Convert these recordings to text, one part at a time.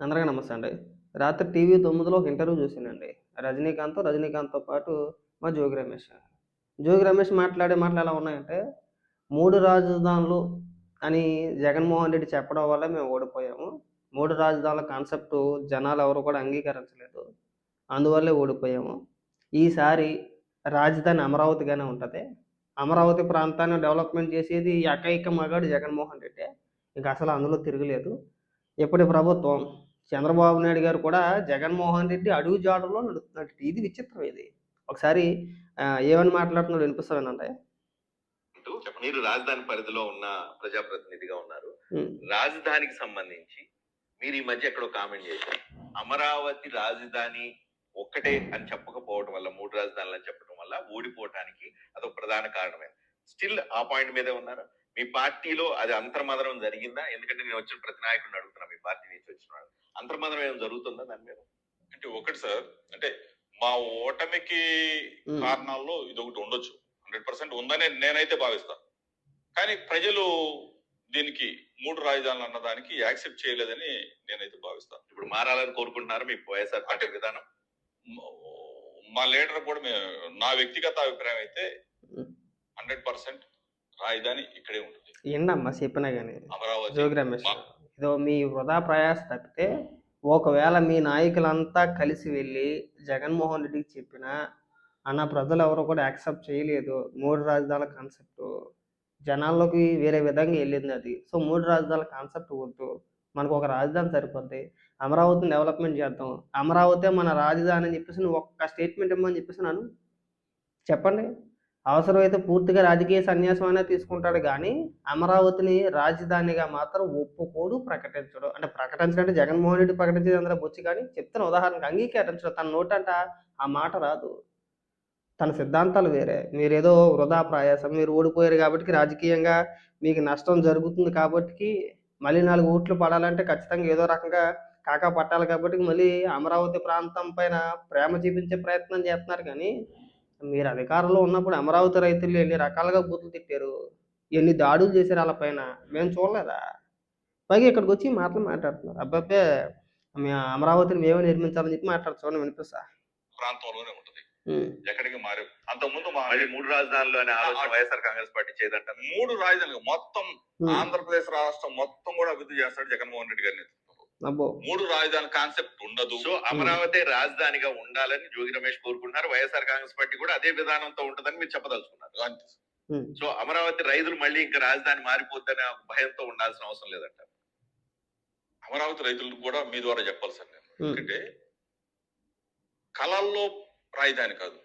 అందరికీ నమస్తే అండి. రాత్రి టీవీ తొమ్మిదిలో ఒక ఇంటర్వ్యూ చూసానండి రజనీకాంత్ రజనీకాంత్తో పాటు మా జోగి రమేష్. జోగి రమేష్ మాట్లాడే మాటలు ఎలా ఉన్నాయంటే మూడు రాజధానులు అని జగన్మోహన్ రెడ్డి చెప్పడం వల్ల మేము ఓడిపోయాము. మూడు రాజధానుల కాన్సెప్ట్ జనాలు ఎవరు కూడా అంగీకరించలేదు. అందువల్లే ఓడిపోయాము. ఈసారి రాజధాని అమరావతిగానే ఉంటుంది. అమరావతి ప్రాంతాన్ని డెవలప్మెంట్ చేసేది ఏకైక మగాడు జగన్మోహన్ రెడ్డి. ఇంకా అసలు అందులో తిరగలేదు. ఇప్పటి ప్రభుత్వం చంద్రబాబు నాయుడు గారు కూడా జగన్మోహన్ రెడ్డి అడుగు జాడలో నడుస్తున్నాడు ఇది విచిత్రం ఇది. ఒకసారి ఏమని మాట్లాడుతున్నాడు వినిపిస్తానంటే మీరు రాజధాని పరిధిలో ఉన్న ప్రజాప్రతినిధిగా ఉన్నారు. రాజధానికి సంబంధించి మీరు ఈ మధ్య ఎక్కడో కామెంట్ చేశారు. అమరావతి రాజధాని ఒక్కటే అని చెప్పకపోవడం వల్ల మూడు రాజధానులు అని చెప్పడం వల్ల ఓడిపోవటానికి అదొక ప్రధాన కారణమే. స్టిల్ ఆ పాయింట్ మీదే ఉన్నారు? మీ పార్టీలో అది అంతర్మదనం జరిగిందా? ఎందుకంటే నేను వచ్చిన ప్రతి నాయకుడిని అడుగుతున్నా మీ పార్టీ నుంచి వచ్చిన. అంతర్మదనం ఏమైనా జరుగుతుందా దాని మీద? అంటే ఒకటి సార్ అంటే మా ఓటమికి కారణాల్లో ఇది ఒకటి ఉండొచ్చు. హండ్రెడ్ పర్సెంట్ ఉందని నేనైతే భావిస్తాను కానీ ప్రజలు దీనికి మూడు రాజధానులు అన్నదానికి యాక్సెప్ట్ చేయలేదని నేనైతే భావిస్తాను ఇప్పుడు మారాలని కోరుకుంటున్నారు మీ వైఎస్ఆర్ పార్టీ విధానం? మ- లీడర్ కూడా నా వ్యక్తిగత అభిప్రాయం అయితే. హండ్రెడ్ పర్సెంట్ రాజధాని ఇక్కడే ఉంటుంది. ఏంటమ్మా చెప్పినా కానీ అమరావతి. ఇదో మీ వృధా ప్రయాస తప్పితే ఒకవేళ మీ నాయకులంతా కలిసి వెళ్ళి జగన్మోహన్ రెడ్డికి చెప్పినా అన్న ప్రజలు ఎవరు కూడా యాక్సెప్ట్ చేయలేదు. మూడు రాజధానుల కాన్సెప్ట్ జనాల్లోకి వేరే విధంగా వెళ్ళింది అది. సో మూడు రాజధానుల కాన్సెప్ట్ వద్దు. మనకు ఒక రాజధాని సరిపోద్ది. అమరావతిని డెవలప్మెంట్ చేద్దాం. అమరావతి మన రాజధాని అని చెప్పేసి నువ్వు ఒక్క స్టేట్మెంట్ ఇవ్వమని చెప్పేసి నన్ను చెప్పండి. అవసరమైతే పూర్తిగా రాజకీయ సన్యాసం అనేది తీసుకుంటాడు కానీ అమరావతిని రాజధానిగా మాత్రం ఒప్పుకోడు ప్రకటించడు. అంటే ప్రకటించడం అంటే జగన్మోహన్ రెడ్డి ప్రకటించేది అందరూ బొచ్చు కానీ చెప్తున్న ఉదాహరణకు అంగీకరించడం. తన నోటంట ఆ మాట రాదు. తన సిద్ధాంతాలు వేరే. మీరేదో వృధా ప్రయాసం మీరు ఓడిపోయారు కాబట్టి రాజకీయంగా మీకు నష్టం జరుగుతుంది కాబట్టి మళ్ళీ నాలుగు ఓట్లు పడాలంటే ఖచ్చితంగా ఏదో రకంగా కాకా పట్టాలి కాబట్టి మళ్ళీ అమరావతి ప్రాంతం పైన ప్రేమ చూపించే ప్రయత్నం చేస్తున్నారు కానీ మీరు అధికారంలో ఉన్నప్పుడు అమరావతి రైతులు ఎన్ని రకాలుగా బూతులు తిట్టారు? ఎన్ని దాడులు చేశారు వాళ్ళ పైన? మేము చూడలేదా? పైగా ఇక్కడికి వచ్చి మాటలు మాట్లాడుతున్నారు. అబ్బాబే మేము అమరావతిని మేమే నిర్మించాలని చెప్పి మాట్లాడు చూడండి వినిపిస్తా? ప్రాంతంలోనే ఉంటుంది. ఎక్కడికి మారే అంతకుముందు మా మళ్ళీ మూడు రాజధానులు అనే ఆలోచన వైఎస్ఆర్ కాంగ్రెస్ పార్టీ చేయదంటారు మూడు రాజధానులు. మొత్తం ఆంధ్రప్రదేశ్ రాష్ట్రం మొత్తం కూడా అభివృద్ధి చేస్తాడు జగన్మోహన్ రెడ్డి గారి నేతృత్వంలో అబ్బో మూడు రాజధాని కాన్సెప్ట్ ఉండదు. సో అమరావతి రాజధానిగా ఉండాలని జోగి రమేష్ కోరుకుంటున్నారు. వైఎస్ఆర్ కాంగ్రెస్ పార్టీ కూడా అదే విధానంతో ఉంటుందని మీరు చెప్పదలుచుకున్నారు. అంతే. సో అమరావతి రైతులు మళ్ళీ ఇంకా రాజధాని మారిపోద్దనే భయంతో ఉండాల్సిన అవసరం లేదంట. అమరావతి రైతులకు కూడా మీ ద్వారా చెప్పాలి సార్ నేను. ఎందుకంటే కళల్లో రాజధాని కాదు.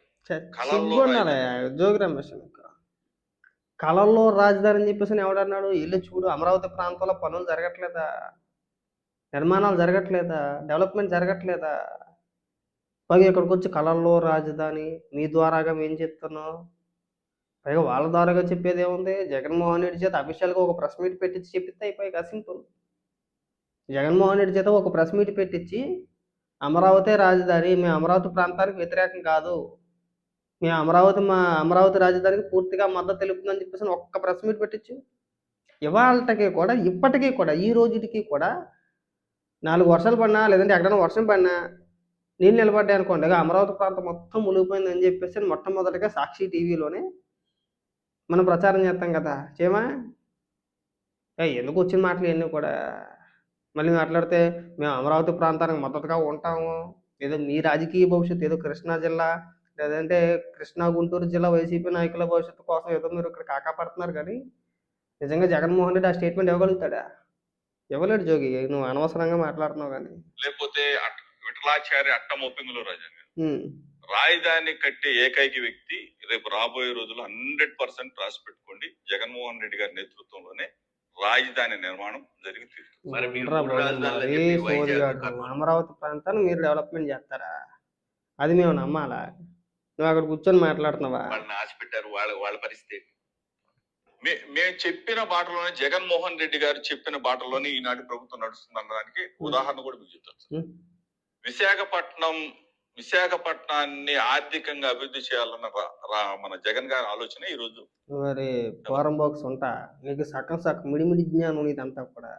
కళల్లో రాజధాని అని చెప్పేసి ఎవడన్నాడు? ఇల్లు చూడు అమరావతి ప్రాంతంలో పనులు జరగట్లేదా? నిర్మాణాలు జరగట్లేదా? డెవలప్మెంట్ జరగట్లేదా? పైగా ఇక్కడికి వచ్చి కళల్లో రాజధాని మీ ద్వారాగా మేము చెప్తున్నాం. పైగా వాళ్ళ ద్వారాగా చెప్పేది ఏముంది? జగన్మోహన్ రెడ్డి చేత అఫీషియల్గా ఒక ప్రెస్ మీట్ పెట్టించి చెప్పితే అయిపోయి సింపుల్. జగన్మోహన్ రెడ్డి చేత ఒక ప్రెస్ మీట్ పెట్టించి అమరావతి రాజధాని మేము అమరావతి ప్రాంతానికి వ్యతిరేకం కాదు. మేము అమరావతి మా అమరావతి రాజధానికి పూర్తిగా మద్దతు తెలుపుతుందని చెప్పేసి ఒక్క ప్రెస్ మీట్ పెట్టించు ఇవాళకి కూడా ఇప్పటికీ కూడా ఈ రోజుకి కూడా నాలుగు వర్షాలు పడినా లేదంటే ఎక్కడైనా వర్షం పడినా నీళ్ళు నిలబడ్డాయి అనుకోండి. అమరావతి ప్రాంతం మొత్తం మునిగిపోయిందని చెప్పేసి మొట్టమొదటిగా సాక్షి టీవీలోనే మనం ప్రచారం చేస్తాం కదా. చేయమా ఎందుకు వచ్చిన మాటలు ఇవన్నీ కూడా? మళ్ళీ మాట్లాడితే మేము అమరావతి ప్రాంతానికి మద్దతుగా ఉంటాము. ఏదో మీ రాజకీయ భవిష్యత్తు ఏదో కృష్ణా జిల్లా లేదంటే కృష్ణా గుంటూరు జిల్లా వైసీపీ నాయకుల భవిష్యత్తు కోసం ఏదో మీరు ఇక్కడ కాకాపడుతున్నారు కానీ నిజంగా జగన్మోహన్ రెడ్డి ఆ స్టేట్మెంట్ ఇవ్వగలుగుతాడా? ఇవ్వలేడు జోగి నువ్వు అనవసరంగా మాట్లాడుతున్నావు కానీ. లేకపోతే విఠలాచార్య అట్టమొప్పింగులో రాజధాని ఉమ్, రాజధాని కట్టే ఏకైక వ్యక్తి రేపు రాబోయే రోజుల్లో హండ్రెడ్ పర్సెంట్ రాసి పెట్టుకోండి. జగన్మోహన్ రెడ్డి గారి నేతృత్వంలోనే రాజధాని నిర్మాణం జరిగి. అమరావతి ప్రాంతాన్ని మీరు డెవలప్మెంట్ చేస్తారా? అది మేము నమ్మాలా? నువ్వు అక్కడ కూర్చొని మాట్లాడుతున్నావా? వాళ్ళని ఆశ పెట్టారు వాళ్ళ వాళ్ళ పరిస్థితి మేము చెప్పిన బాటలోనే జగన్మోహన్ రెడ్డి గారు చెప్పిన బాటలోనే ఈనాటి ప్రభుత్వం నడుస్తుంది అన్నదానికి ఉదాహరణ కూడా మీకు చెప్తాను. విశాఖపట్నం విశాఖపట్నాన్ని ఆర్థికంగా అభివృద్ధి చేయాలన్న మన జగన్ గారి ఆలోచన ఈ రోజు మరి పోరం బాక్స్ ఉంటా. నీకు సగం సగం మిడిమిడి జ్ఞానం ఇదంతా కూడా.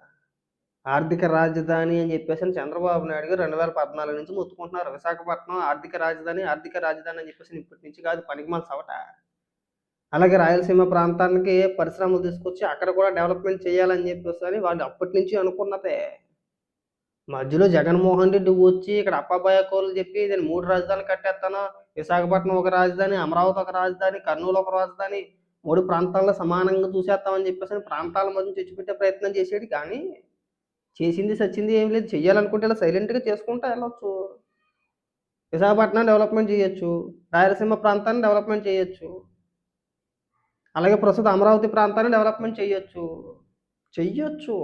ఆర్థిక రాజధాని అని చెప్పేసి చంద్రబాబు నాయుడు గారు రెండు వేల పద్నాలుగు నుంచి మొత్తుకుంటున్నారు. విశాఖపట్నం ఆర్థిక రాజధాని ఆర్థిక రాజధాని అని చెప్పేసి ఇప్పటి నుంచి కాదు పనికిమాల సవట అలాగే రాయలసీమ ప్రాంతానికి పరిశ్రమలు తీసుకొచ్చి అక్కడ కూడా డెవలప్మెంట్ చేయాలని చెప్పేసి అని వాళ్ళు అప్పటి నుంచి అనుకున్నదే. మధ్యలో జగన్మోహన్ రెడ్డి వచ్చి ఇక్కడ అప్పాబాయ కోళ్ళు చెప్పి నేను మూడు రాజధానులు కట్టేస్తాను? విశాఖపట్నం ఒక రాజధాని అమరావతి ఒక రాజధాని కర్నూలు ఒక రాజధాని మూడు ప్రాంతాల్లో సమానంగా చూసేస్తామని చెప్పేసి ప్రాంతాల మధ్య తెచ్చిపెట్టే ప్రయత్నం చేసేది కానీ చేసింది సచ్చింది ఏం లేదు. చెయ్యాలనుకుంటే ఇలా సైలెంట్గా చేసుకుంటా వెళ్ళొచ్చు. విశాఖపట్నం డెవలప్మెంట్ చేయొచ్చు. రాయలసీమ ప్రాంతాన్ని డెవలప్మెంట్ చేయొచ్చు. అలాగే ప్రస్తుతం అమరావతి ప్రాంతాన్ని డెవలప్మెంట్ చేయొచ్చు చెయ్యొచ్చు.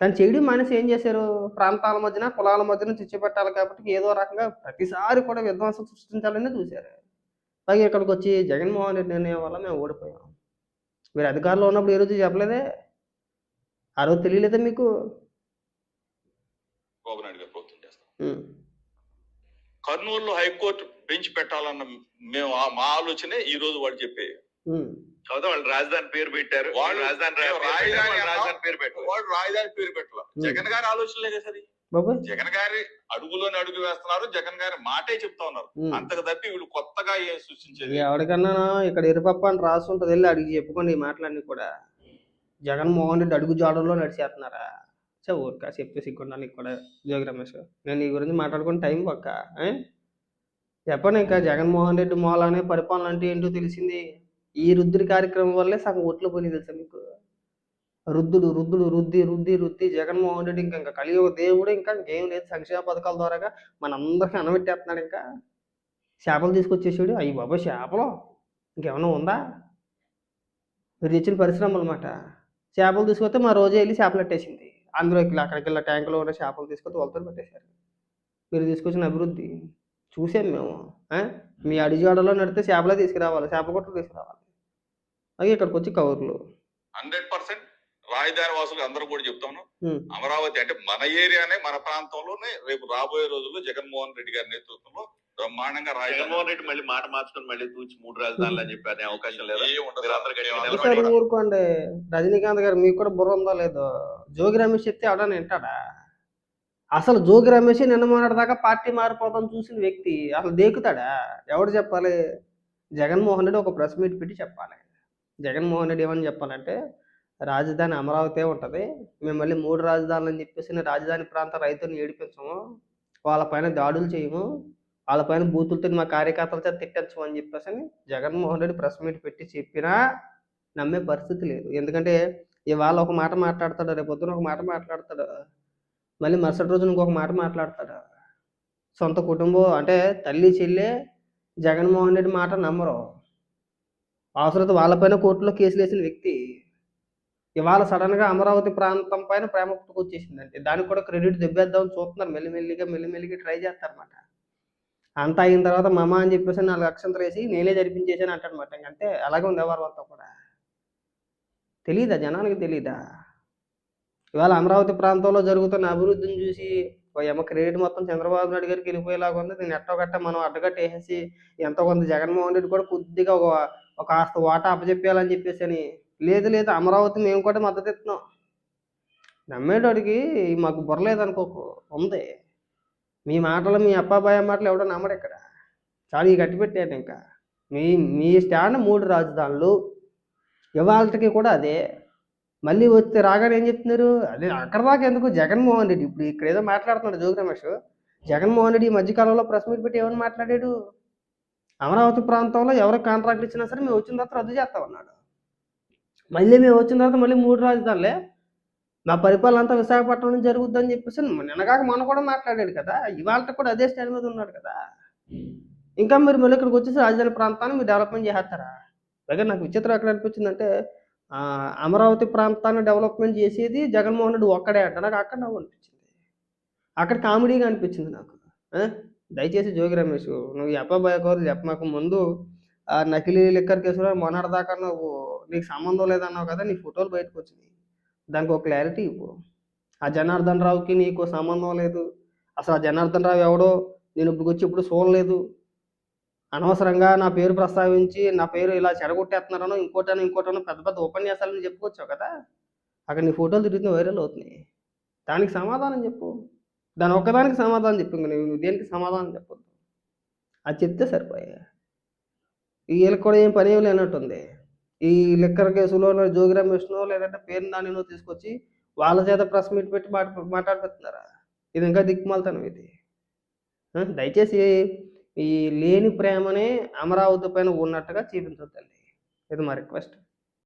కానీ చేయడం మానేసి ఏం చేశారు? ప్రాంతాల మధ్యన కులాల మధ్యన చిచ్చుపెట్టాలి కాబట్టి ఏదో రకంగా ప్రతిసారి కూడా విధ్వంసం సృష్టించాలని చూశారు. పైగా ఇక్కడికి వచ్చి జగన్మోహన్ రెడ్డి నిర్ణయం వల్ల మేము ఓడిపోయాం. మీరు అధికారంలో ఉన్నప్పుడు ఏ రోజు చెప్పలేదే? ఆ రోజు తెలియలేదా మీకు. కర్నూలులో హైకోర్టు బెంచ్ పెట్టాలన్న మేము ఆ- మా ఆలోచనే ఈ రోజు వాళ్ళు చెప్పే. కాకపోతే వాళ్ళు రాజధాని పేరు పెట్టారు. వాళ్ళు- రాజధాని పేరు పెట్టారు, రాజధాని వాళ్ళు అన్నాం. రాజధాని పేరు పెట్టారు. వాళ్ళు రాజధాని పేరు పెట్టాల. జగన్ గారి ఆలోచనలే కదా సరే. బాబు. జగన్ గారి అడుగులోని అడుగు వేస్తున్నారు జగన్ గారి మాటే చెప్తా ఉన్నారు. అంతకు తప్పి వీళ్ళు కొత్తగా ఏం సృష్టించేది? ఎవరికన్నా ఇక్కడ ఎరుపప్ప అని రాసి ఉంటుంది వెళ్ళి అడిగి చెప్పుకోండి ఈ మాటలన్నీ కూడా. జగన్మోహన్ రెడ్డి అడుగు జాడల్లో నడిచేస్తున్నారా? చే ఊరిక చెప్తే సిగ్గుండా నీకు కూడా జోగి రమేష్. నేను నీ గురించి మాట్లాడుకుని టైం పక్క ఏ? చెప్పండి ఇంకా జగన్మోహన్ రెడ్డి మూలానే పరిపాలన అంటే ఏంటో తెలిసింది. ఈ రుద్దుడి కార్యక్రమం వల్లే సగం ఓట్లు పోయి తెలుసా మీకు? రుద్దుడు రుద్దుడు రుద్ది రుద్ది రుద్ది జగన్మోహన్ రెడ్డి ఇంకా ఇంకా కలియుగ దేవుడు ఇంకా ఇంకేం లేదు. సంక్షేమ పథకాల ద్వారాగా మనందరికీ అనబెట్టేస్తున్నాడు ఇంకా. చేపలు తీసుకొచ్చేసాడు. అయ్యి బాబా చేపలు? ఇంకేమైనా ఉందా? మీరు తెచ్చిన పరిశ్రమ అనమాట చేపలు తీసుకొస్తే మా రోజే వెళ్ళి చేపలు పెట్టేసింది అందులోకి అక్కడికి వెళ్ళి ట్యాంకులో ఉన్న చేపలు తీసుకొచ్చి వాళ్ళతో పెట్టేశారు. మీరు తీసుకొచ్చిన అభివృద్ధి. చూసాం మేము. ఆ? మీ అడిజాడలో నడితే చేపలే తీసుకురావాలి. చేపల కొట్లు తీసుకురావాలి. అలాగే ఇక్కడికి వచ్చి కవర్లు. హండ్రెడ్ పర్సెంట్ రాజధాని వాసులు అందరూ కూడా చెప్తాను. అమరావతి అంటే మన ఏరియానే మన ప్రాంతంలోనే రేపు రాబోయే రోజుల్లో జగన్మోహన్ రెడ్డి గారి నేతృత్వంలో బ్రహ్మాండంగా జగన్మోహన్ రెడ్డి మళ్ళీ మాట మార్చుకొని మళ్ళీ తూచి మూడు రాజధానులు అని చెప్పి అనే అవకాశం లేదా? ఊరుకోండి. రజనీకాంత్ గారు మీకు కూడా బుర్ర ఉందో లేదో? జోగి రమేష్ చెప్తే ఎవడన్నా వింటాడా? అసలు జోగి రమేష్ నిన్న మొన్నటి దాకా పార్టీ మారిపోతాం చూసిన వ్యక్తి. అసలు దేకుతాడా? ఎవడు చెప్పాలి? జగన్మోహన్ రెడ్డి ఒక ప్రెస్ మీట్ పెట్టి చెప్పాలి. జగన్మోహన్ రెడ్డి ఏమని చెప్పాలంటే రాజధాని అమరావతి ఉంటుంది. మేము మళ్ళీ మూడు రాజధానులు అని చెప్పేసి రాజధాని ప్రాంత రైతులను ఏడిపించము. వాళ్ళపైన దాడులు చేయము. వాళ్ళపైన బూతులతో మా కార్యకర్తల చేత తిట్టచ్చు అని చెప్పేసి అని జగన్మోహన్ రెడ్డి ప్రెస్ మీట్ పెట్టి చెప్పినా నమ్మే పరిస్థితి లేదు. ఎందుకంటే ఇవాళ ఒక మాట మాట్లాడతాడు రేపు పొద్దున ఒక మాట మాట్లాడతాడు. మళ్ళీ మరుసటి రోజున ఇంకొక మాట మాట్లాడతాడు. సొంత కుటుంబం అంటే తల్లి చెల్లి జగన్మోహన్ రెడ్డి మాట నమ్మరు. అవసరత వాళ్ళపైన కోర్టులో కేసులు వేసిన వ్యక్తి. ఇవాళ సడన్గా అమరావతి ప్రాంతం పైన ప్రేమ పుట్టుకొచ్చేసిందంటే దానికి కూడా క్రెడిట్ దెబ్బేద్దామని చూస్తున్నారు. మెల్లిమెల్లిగా మెల్లిమెల్లిగా ట్రై చేస్తారన్నమాట. అంతా అయిన తర్వాత మమ అని చెప్పేసి నాలుగు అక్షంతలు వేసి నేనే జరిపించేసాను అంటాడనమాట అంటే అలాగే ఉంది ఎవరు అంతా కూడా. తెలీదా? జనానికి తెలీదా? ఇవాళ అమరావతి ప్రాంతంలో జరుగుతున్న అభివృద్ధిని చూసి ఓ క్రెడిట్ మొత్తం చంద్రబాబు నాయుడు గారికి వెళ్ళిపోయేలాగా ఉంది. దీన్ని ఎట్టో గట్ట మనం అడ్డగట్ట వేసేసి ఎంతో కొంత జగన్మోహన్ రెడ్డి కూడా కొద్దిగా ఒక ఒక కాస్త వాటా అప్పచెప్పేయాలని చెప్పేసి అని. లేదు లేదు అమరావతి మేము కూడా మద్దతు ఇస్తున్నాం. నమ్మేటోడికి మాకు బుర్రలేదు అనుకోకు ఉంది. మీ మాటలు మీ అప్పాబాయ మాటలు ఎవడో నమ్మడు ఇక్కడ. చాలా గట్టి పెట్టాను ఇంకా. మీ మీ స్టాండ్ మూడు రాజధానులు. ఇవాళకి కూడా అదే. మళ్ళీ వస్తే రాగానే ఏం చెప్తున్నారు? అదే అక్కడ దాకా ఎందుకు? జగన్మోహన్ రెడ్డి ఇప్పుడు ఇక్కడ ఏదో మాట్లాడుతున్నాడు జోగి రమేష్. జగన్మోహన్ రెడ్డి ఈ మధ్యకాలంలో ప్రెస్ మీట్ పెట్టి ఏమని మాట్లాడాడు? అమరావతి ప్రాంతంలో ఎవరికి కాంట్రాక్ట్ ఇచ్చినా సరే మేము వచ్చిన తర్వాత రద్దు చేస్తామన్నాడు మళ్ళీ మేము వచ్చిన తర్వాత మళ్ళీ మూడు రాజధానులే. మా పరిపాలన అంతా విశాఖపట్నం జరుగుద్దని చెప్పేసి నిన్నగాక మొన్న కూడా మాట్లాడాడు కదా. ఇవాళ కూడా అదే స్టాండ్ మీద ఉన్నాడు కదా. ఇంకా మీరు మళ్ళీ ఇక్కడికి వచ్చేసి రాజధాని ప్రాంతాన్ని మీరు డెవలప్మెంట్ చేస్తారా? అలాగే నాకు విచిత్రం ఎక్కడ అనిపించిందంటే అమరావతి ప్రాంతాన్ని డెవలప్మెంట్ చేసేది జగన్మోహన్ రెడ్డి ఒక్కడే అంట. నాకు అక్కడ నవ్వు అనిపించింది. అక్కడ కామెడీగా అనిపించింది నాకు. దయచేసి జోగి రమేష్ నువ్వు ఎప్పబాయ కోరు చెప్పమాకు ముందు ఆ నకిలీ లిక్కర్ కేసులో మొన్నటిదాకా నువ్వు నీకు సంబంధం లేదన్నావు కదా నీ ఫోటోలు బయటకు వచ్చినాయి. దానికి ఒక క్లారిటీ ఇవ్వు. ఆ జనార్దన్ రావుకి నీకు సంబంధం లేదు. అసలు ఆ జనార్దన్ రావు ఎవడో నేను ఇప్పుడు వచ్చి ఇప్పుడు చూడలేదు. అనవసరంగా నా పేరు ప్రస్తావించి నా పేరు ఇలా చెడగొట్టేస్తున్నారనో ఇంకోటనో ఇంకోటనో పెద్ద పెద్ద ఉపన్యాసాలను చెప్పుకోవచ్చు కదా. అక్కడ నీ ఫోటోలు తిరుగుతున్న వైరల్ అవుతున్నాయి. దానికి సమాధానం చెప్పు. దాని ఒక్కదానికి సమాధానం చెప్పు ఇంక నువ్వు. దేనికి సమాధానం చెప్పొద్దు? అది చెప్తే సరిపోయా. వీళ్ళకి కూడా ఏం పని లేనట్టుంది. ఈ లిక్కర్ కేసులో జోగి రమేష్నో లేదంటే పేరు దానినో తీసుకొచ్చి వాళ్ళ చేత ప్రెస్ మీట్ పెట్టి మాట మాట్లాడుతున్నారా ఇది ఇంకా దిక్కుమాలతనం ఇది. దయచేసి ఈ లేని ప్రేమనే అమరావతి పైన ఉన్నట్టుగా చూపించొద్దండి. ఇది మా రిక్వెస్ట్.